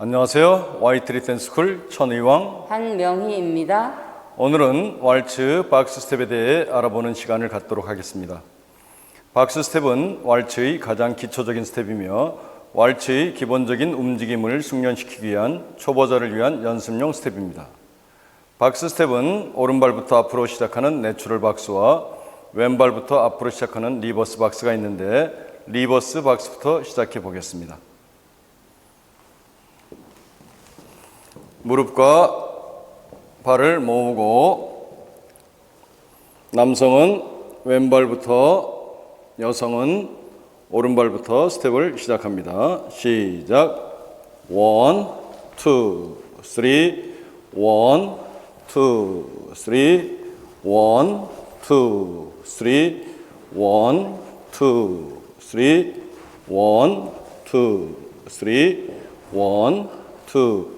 안녕하세요. 와이트리 댄스쿨 천의왕. 한명희입니다. 오늘은 왈츠 박스 스텝에 대해 알아보는 시간을 갖도록 하겠습니다. 박스 스텝은 왈츠의 가장 기초적인 스텝이며 왈츠의 기본적인 움직임을 숙련시키기 위한 초보자를 위한 연습용 스텝입니다. 박스 스텝은 오른발부터 앞으로 시작하는 내추럴 박스와 왼발부터 앞으로 시작하는 리버스 박스가 있는데 리버스 박스부터 시작해 보겠습니다. 무릎과 발을 모으고 남성은 왼발부터 여성은 오른발부터 스텝을 시작합니다. 시작. 원, 투, 쓰리, 원, 투, 쓰리, 원, 투, 쓰리, 원, 투, 쓰리, 원, 투, 쓰리, 원, 투,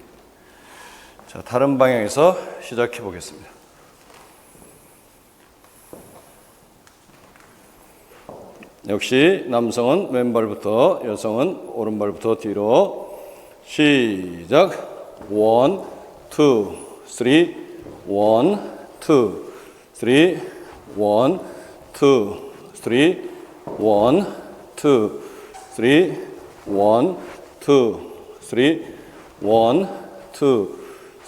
자, 다른 방향에서 시작해 보겠습니다. 역시 남성은 왼발부터 여성은 오른발부터 뒤로 시작 원, 투, 쓰리, 원, 투, 쓰리, 원, 투, 쓰리, 원, 투, 쓰리, 원, 투, 쓰리, 원, 투,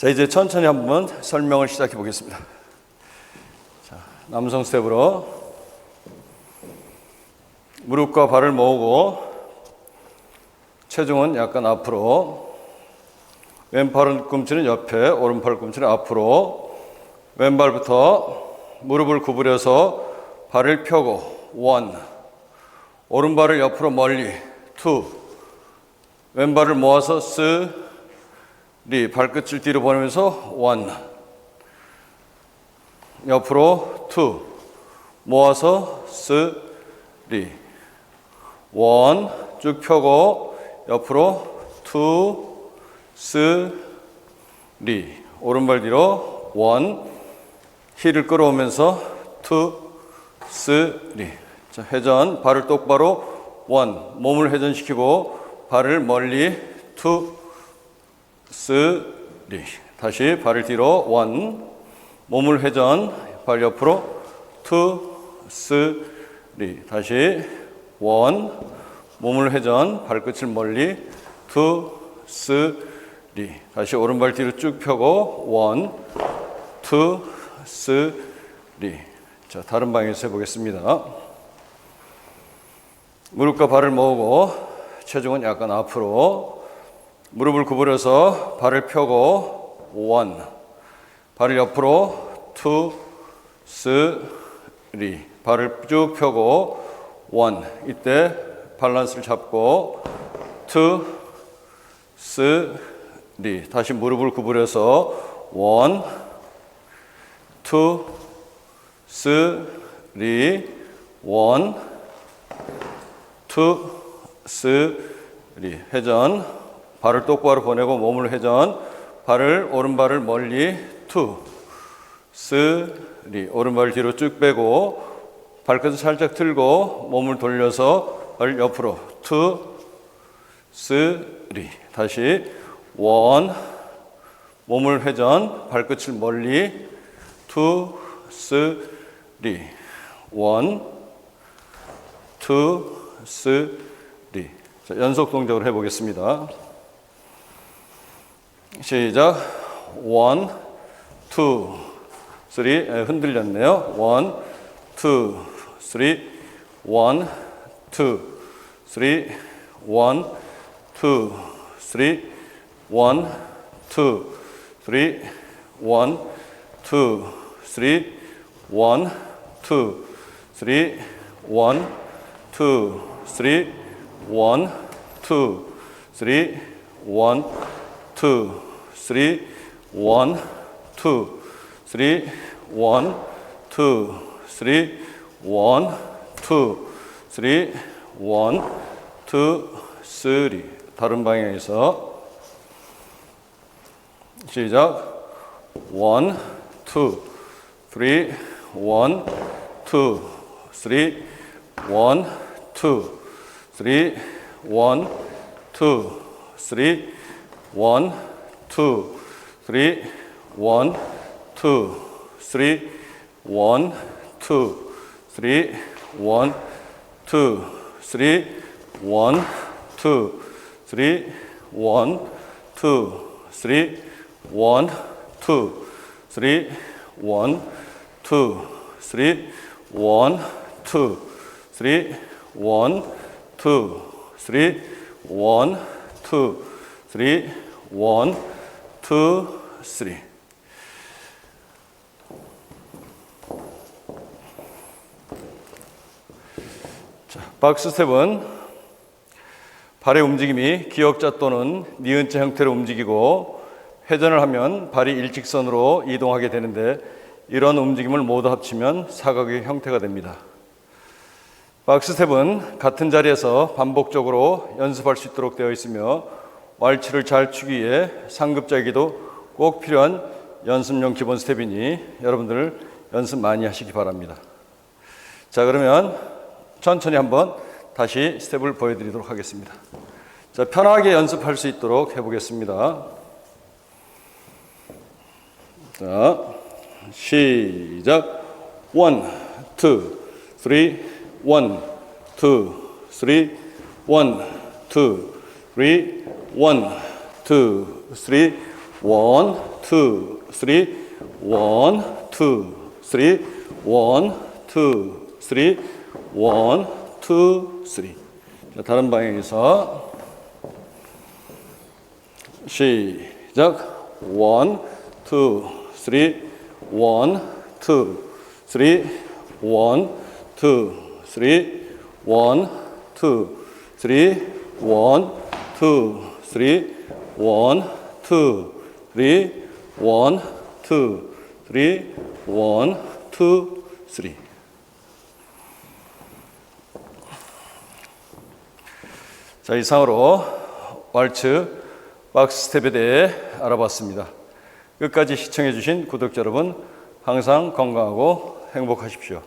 자, 이제 천천히 한번 설명을 시작해 보겠습니다. 자, 남성 스텝으로. 무릎과 발을 모으고 체중은 약간 앞으로. 왼팔 꿈치는 옆에 오른팔 꿈치는 앞으로. 왼발부터 무릎을 구부려서 발을 펴고 원. 오른발을 옆으로 멀리 투. 왼발을 모아서 쓰 리 발끝을 뒤로 보내면서 원 옆으로 투 모아서 쓰리 원, 쭉 펴고 옆으로 투, 쓰, 리. 오른발 뒤로 원, 힐을 끌어오면서 투, 쓰, 리. 자, 회전, 발을 똑바로 원, 몸을 회전시키고 발을 멀리 투, 쓰, 리. 다시 발을 뒤로. 원, 몸을 회전, 발 옆으로. 투, 쓰, 리. 다시. 원, 몸을 회전, 발끝을 멀리, 투, 스, 리. 다시 오른발 뒤로 쭉 펴고, 원, 투, 스, 리. 자, 다른 방향에서 해보겠습니다. 무릎과 발을 모으고, 체중은 약간 앞으로, 무릎을 구부려서 발을 펴고, 원, 발을 옆으로, 투, 스, 리. 발을 쭉 펴고, 원. 이때 밸런스를 잡고 투, 쓰, 리. 다시 무릎을 구부려서 원, 투, 쓰, 리. 원, 투, 쓰, 리. 회전 발을 똑바로 보내고 몸을 회전. 발을 오른발을 멀리 투, 쓰, 리. 오른발 뒤로 쭉 빼고 발끝을 살짝 틀고 몸을 돌려서 발 옆으로 투, 쓰리. 다시 원. 몸을 회전. 발끝을 멀리 투, 쓰리. 원, 투, 쓰리. 자, 연속 동작으로 해보겠습니다. 시작. 원, 투, 쓰리. 예, 흔들렸네요. 원, 투, 쓰리. 원, 투, 쓰리. 원, 투, 쓰리. 원, 투, 쓰리. 원, 투, 쓰리. 원, 투, 쓰리. 원, 투, 쓰리. 원, 투, 쓰리. 원, 2, 3, 1, 2, 3, 1, 2, 3, 1, 2, 3, 1, 2, 3. 다른 방향에서 시작. 1, 2, 3, 1, 2, 3, 1, 2, 3, 1, 2, 3, 원, 투, 쓰리, 원, 투, 쓰리, 원, 투, 쓰리, 원, 투, 쓰리, 원, 투, 쓰리, 원, 투, 쓰리, 원, 투, 쓰리, 원, 투, 쓰리, 원, 투, 쓰리, 원, 투, 쓰리, 원, 투, 3, 1, 2, 3. 자, 박스 스텝은 발의 움직임이 기역자 또는 니은자 형태로 움직이고 회전을 하면 발이 일직선으로 이동하게 되는데 이런 움직임을 모두 합치면 사각의 형태가 됩니다. 박스 스텝은 같은 자리에서 반복적으로 연습할 수 있도록 되어 있으며 왈츠를 잘 추기 위해 상급자에게도 꼭 필요한 연습용 기본 스텝이니 여러분들 연습 많이 하시기 바랍니다. 자 그러면 천천히 한번 다시 스텝을 보여드리도록 하겠습니다. 자 편하게 연습할 수 있도록 해보겠습니다. 자 시작 원, 투, 쓰리, 원, 투, 쓰리, 원, 투, 쓰리, 원, 투, 쓰리, 원, 투, 쓰리, 원, 투, 쓰리, 원, 투, 쓰리, 원, 투, 쓰리. 자, 다른 방향에서 시작. 원, 투, 쓰리, 원, 투, 쓰리, 원, 투, 쓰리, 원, 투, 쓰리, 원, 투, 쓰리, 원, 투, 쓰리, 원, 투, 쓰리, 원, 투, 쓰리. 자, 이상으로 왈츠 박스 스텝에 대해 알아봤습니다. 끝까지 시청해 주신 구독자 여러분 항상 건강하고 행복하십시오.